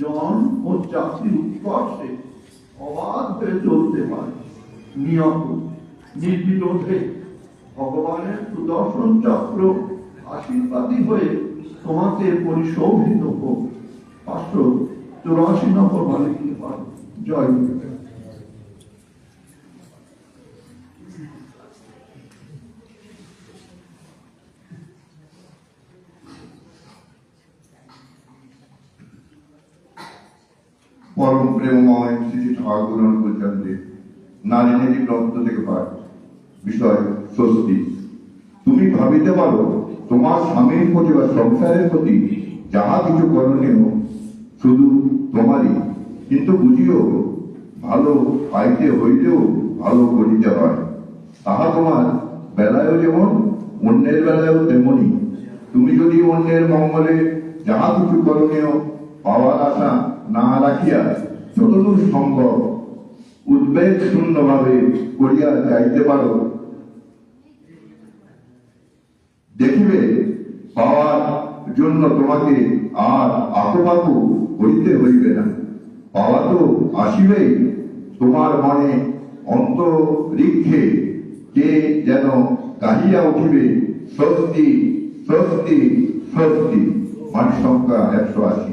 জন ও জাতির উৎকর্ষে অবাধ হয়ে চলতে পারে। নিয়ম, নির্বিরোধে ভগবানের সুদর্শন চক্র আশীর্বাদী হয়ে তোমাকে পরিশোভিত হোক। পাঁচশো চৌরাশি নম্বর বালিকে জয় পরম প্রেমময় শ্রী ঠাকুর অনুকূলচন্দ্রে নারী নীতি গ্রন্থ থেকে পাঠ বিষয় স্বস্তি। তুমি ভাবিতে পারো, তোমার স্বামীর প্রতি বা সংসারের প্রতি যাহা কিছু করণীয়, শুধু তোমারই। কিন্তু বুঝিও, ভালো পাইতে হইলেও ভালো করিতে হয়। তাহা তোমার বেলায়ও যেমন, অন্যের বেলায়ও তেমনি তুমি যদি অন্যের মঙ্গলে যাহা কিছু করণীয় পাওয়ার আশা না রাখিয়া যতদূর সম্ভব উদ্বেগ শূন্যভাবে করিয়া যাইতে পারো। দেখিবে, পাওয়ার জন্য তোমাকে আর আকুপাকু হইতে হইবে না। পাওয়া তো আসিবেই, তোমার মনে অন্তরিক্ষে কে যেন গাহিয়া উঠিবে, স্বস্তি স্বস্তি স্বস্তি। মান সংখ্যা একশো আশি।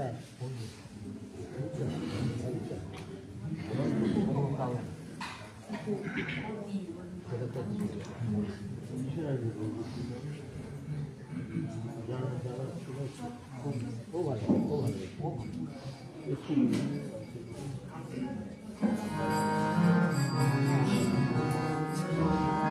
অনুষ্ঠান সম্পূর্ণ রমাপাল রমা চৌধুরী মন্দিরা চলে এসো। মন্দিরা দাস ও ভালো ও ভালো ও ভালো